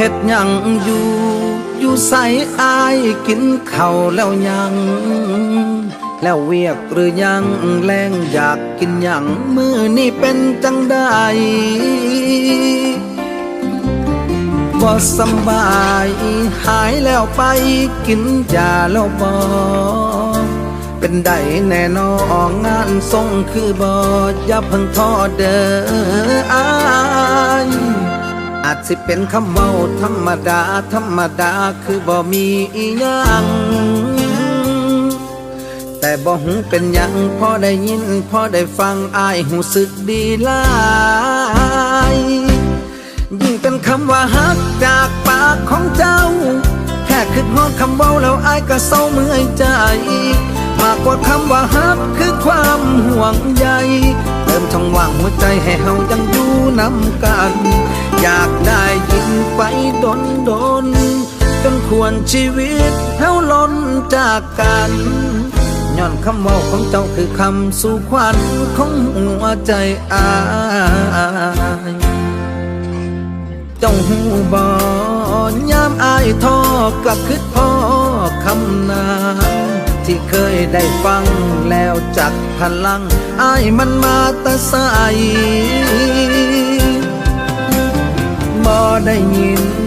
ฮ็ดยังอยู่ อยู่ใส่อายกินข้าวแล้วยัง แล้วเวียกหรือยังแรงอยากกินยังมือนี่เป็นจังได้บ่สบายหายแล้วไปกินยาแล้วบ่เป็นได้แน่นอนงานทรงคือบ่อย่าเพิ่งท้อเด้ออาย อาจสิเป็นคำเว้าธรรมดา ธรรมดาคือบ่มีอีหยังแต่บ่หูเป็นยังพอได้ยินพอได้ฟังอายหูสึกดีหลายยิ่งเป็นคำว่าฮักจากปากของเจ้า แค่คิดฮอดคำเว้าแล้วอายก็เศร้าเมื่อยใจ มากกว่าคำว่าฮักคือความห่วงใยเติมช่องว่างหัวใจให้เฮายังอยู่นำกัน อยากได้ยินไปดนดนๆจนควรชีวิตเฮาล้นจากกันย้อนคำเว่าของเจ้าคือคำสู่ขวัญของหัวใจอายเจ้าหูบอยามอายทอกลับคิดพ่อคำนานที่เคยได้ฟังแล้วจากพลังอายมันมาแตะใส ได้ยิน